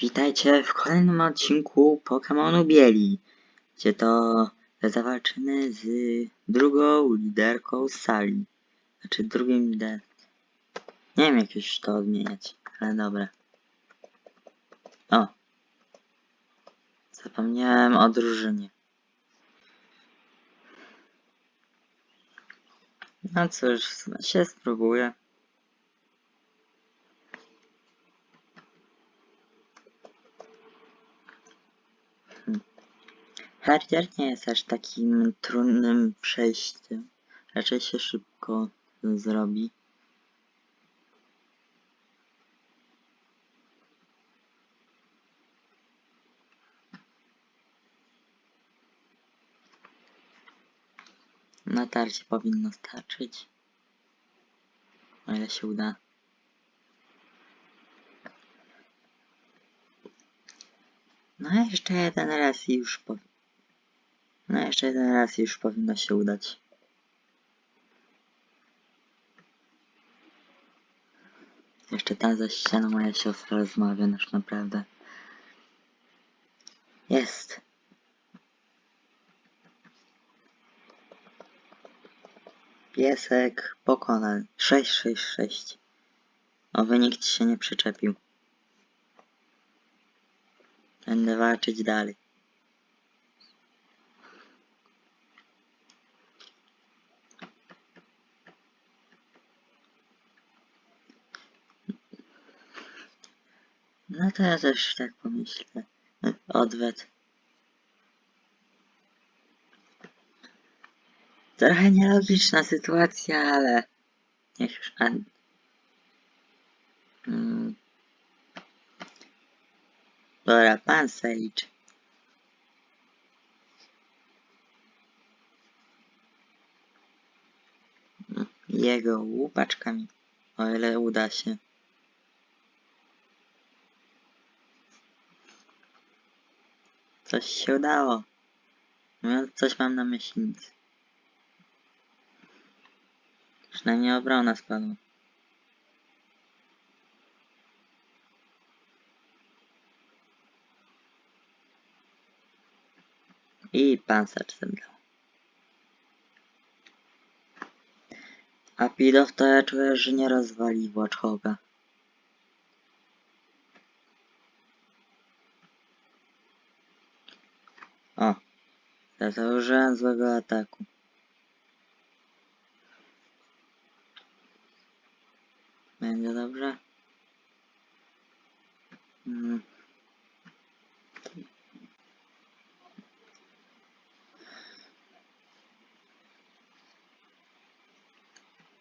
Witajcie w kolejnym odcinku Pokemonu Bieli, gdzie to zawalczymy z drugą liderką sali. Znaczy drugim lider. Nie wiem jak już to odmieniać, ale dobra. O! Zapomniałem o drużynie. No cóż, się spróbuję. Harrier nie jest aż takim trudnym przejściem. Raczej się szybko zrobi. Natarcie powinno starczyć. O ile się uda. No jeszcze jeden raz i już po... No jeszcze jeden raz już powinno się udać. Jeszcze tam za ścianą moja siostra rozmawia już naprawdę. Jest. Piesek pokonany. 666. O wynik ci się nie przyczepił. Będę walczyć dalej. To ja też tak pomyślę. Odwet. Trochę nielogiczna sytuacja, ale niech już. A... Mm. Dobra, pan Sage. Mm, Jego łupaczkami, o ile uda się. Coś się udało. No, coś mam na myśli. Nic. Przynajmniej obrona spadła. I pancerz zebrał. A Pidow to ja czuję, że nie rozwali Watchhoga. O, założyłem złego ataku. Będzie dobrze? Mm.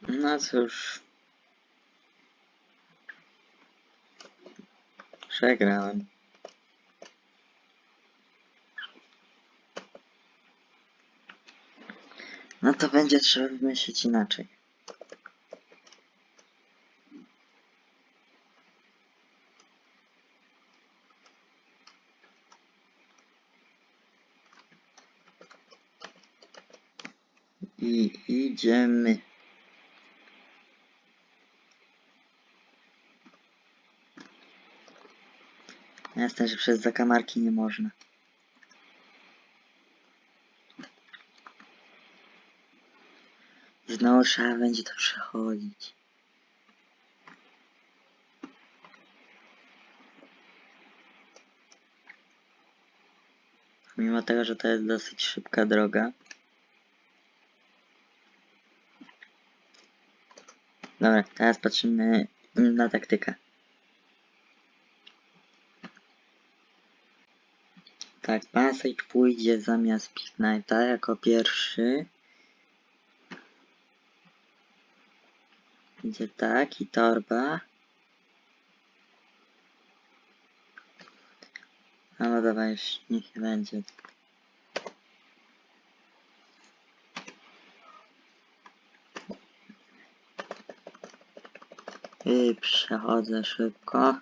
No cóż. Przegrałem. No to będzie trzeba wymyślić inaczej. I idziemy. Jasne, że przez zakamarki nie można. Znowu trzeba będzie to przechodzić. Mimo tego, że to jest dosyć szybka droga. Dobra, teraz patrzymy na taktykę. Tak, Passage pójdzie zamiast Knighta jako pierwszy. Będzie tak i torba. No dobra, już niech będzie. I przechodzę szybko.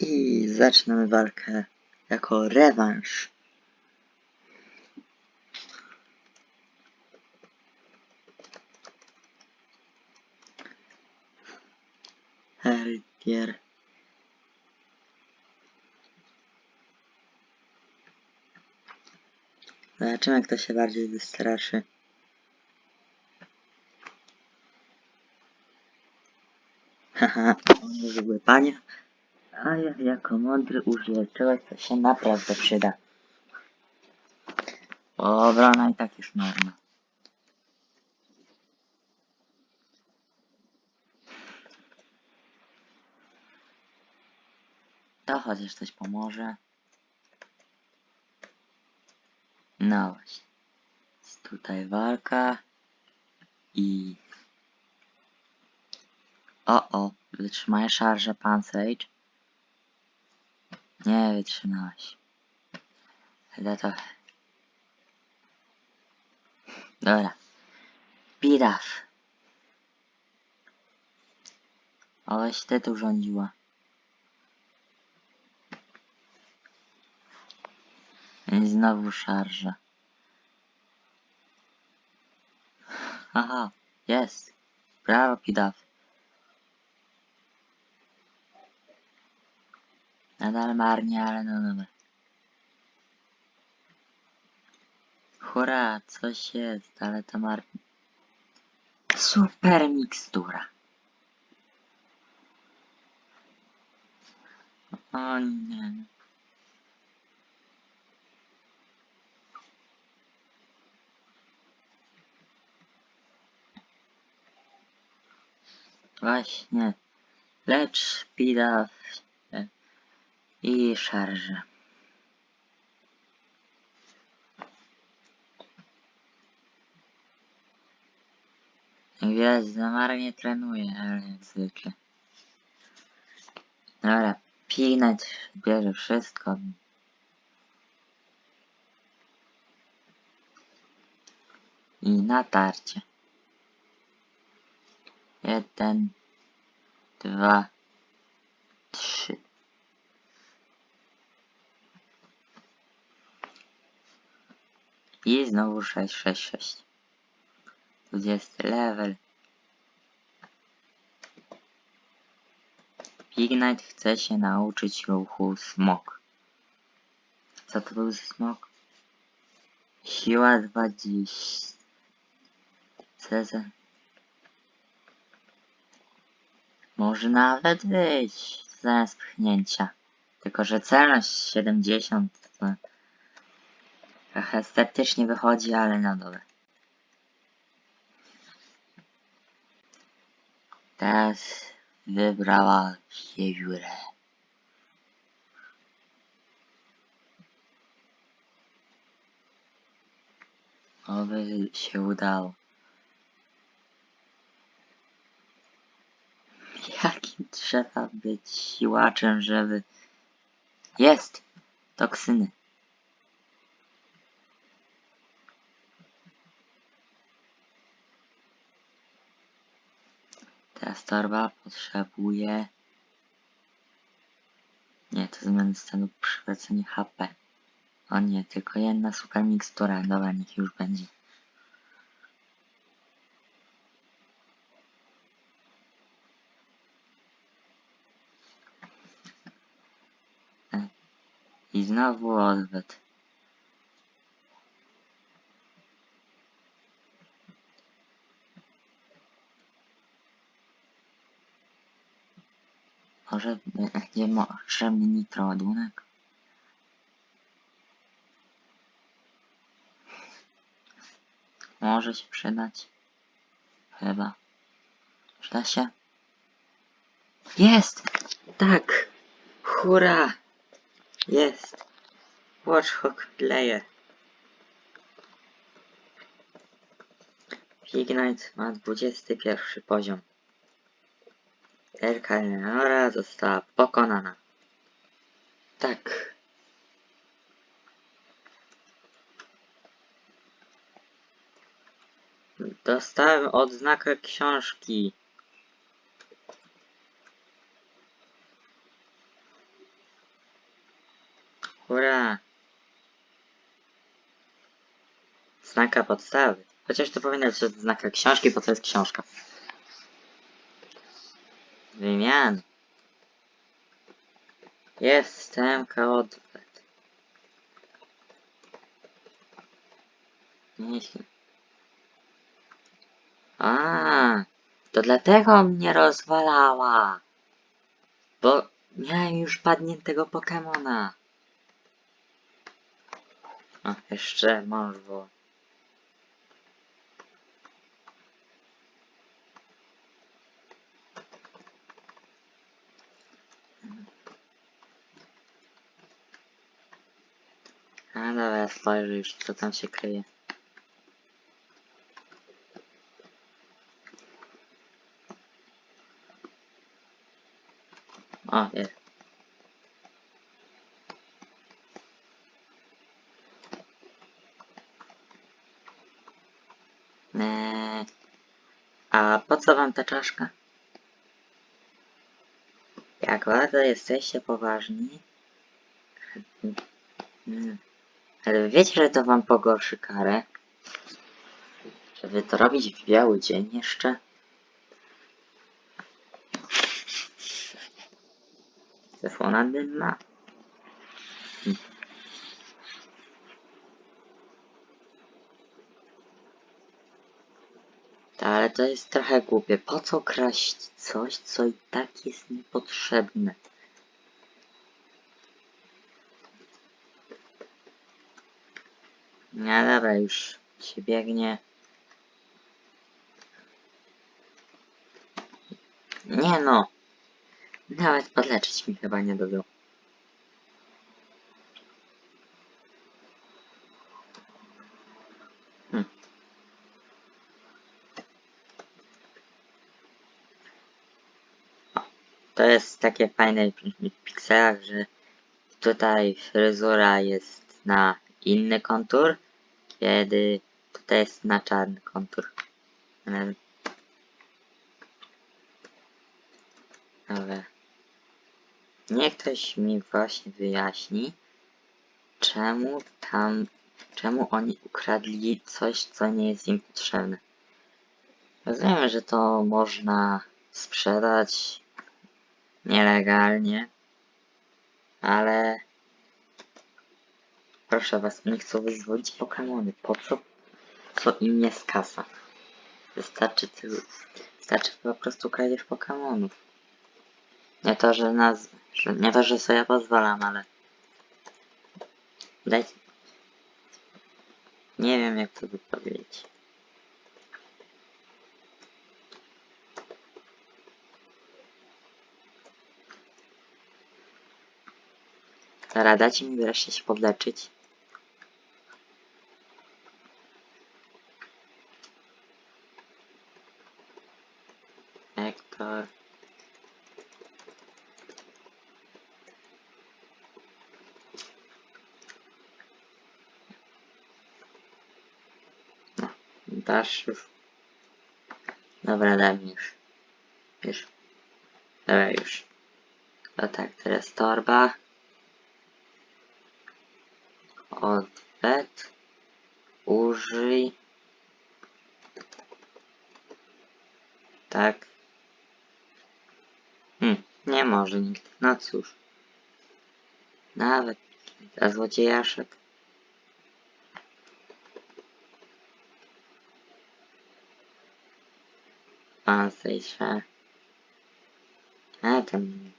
I zaczynamy walkę jako rewanż. Herkier. Zobaczymy, kto się bardziej wystraszy. Haha, zwykły panie. A ja jako mądry użyję czegoś, co się naprawdę przyda. Obrona i tak już norma. To chociaż coś pomoże. No właśnie. Jest tutaj walka. I... O, o, wytrzymaj szarżę Pansage. Nie wytrzymałeś. Ale to... Dobra. Bidaf. Aleś ty tu rządziła. Znowu szarża. Aha, jest. Brawo, Pidaf. Nadal marnie, ale no dobra. Hurra, coś jest, ale to marnie. Super mikstura. O nie. Właśnie. Lecz Pidaf i szarże. Za marnie trenuje, ale jak zwykle. Dobra, Peanut bierze wszystko. I natarcie. Jeden, dwa, trzy. I znowu sześć, sześć, sześć. Dwudziesty level. Ignite chce się nauczyć ruchu smok. Co to był smok? Siła 20. Cezar. Może nawet być zamiast pchnięcia. Tylko, że celność 70 to trochę sceptycznie wychodzi, ale no dobra. Teraz wybrała wiewiórę. Oby się udało. Trzeba być siłaczem, żeby... Jest! Toksyny. Teraz torba potrzebuje... Nie, to zmiany stanu przywracanie HP. O nie, tylko jedna super mikstura. Dobra, niech już będzie. Znowu odwet. Może będzie potrzebny nitroładunek? Może się przydać. Chyba. Przyda się? Jest! Tak! Hurra! Jest! Watchhawk leje. Ignite ma 21 poziom. Elka Eleonora została pokonana. Tak. Dostałem odznakę książki. Hurra! Znaka podstawy. Chociaż to powinno być odznaka książki, bo to jest książka. Wymian. Jestem odwet. Nieźle. A, to dlatego mnie rozwalała. Bo miałem już padniętego Pokemona. O, jeszcze mąż było. Dobra, spojrzę już co tam się kryje. O, jest. Eee, a po co wam ta czaszka? Jak bardzo jesteście poważni. Mm. Ale wiecie, że to wam pogorszy karę? Żeby to robić w biały dzień jeszcze? Telefona dymna. Ale to jest trochę głupie. Po co kraść coś, co i tak jest niepotrzebne? No dobra, już się biegnie. Nie no. Nawet podleczyć mi chyba nie dadzą. Hm. O, To jest takie fajne w pikselach, że tutaj fryzura jest na inny kontur, kiedy tutaj jest na czarny kontur. Dobra. Niech ktoś mi właśnie wyjaśni, czemu tam, czemu oni ukradli coś, co nie jest im potrzebne. Rozumiem, że to można sprzedać nielegalnie, ale proszę was, oni chcą wyzwolić Pokemony. Po co? Co im jest kasa? Wystarczy tylu. Wystarczy po prostu kradzież Pokemonów. Nie to, że nas. Że, nie to, że sobie pozwalam, ale. Dajcie. Nie wiem jak to wypowiedzieć. Dobra, dajcie mi wreszcie się podleczyć. Hektor. No, dasz już. Dobra, daj mi już. Już. Dobra, już. No tak, teraz torba. Odwet. Użyj. Tak. Nie może nikt. No cóż. Nawet za złodziejaszek. Pan Sejsze. A tam.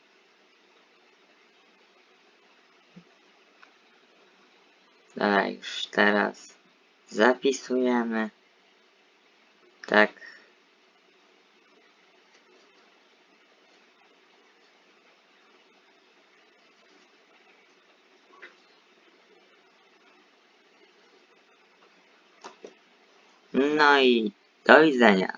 Dobra, już teraz zapisujemy. Tak. No i do widzenia.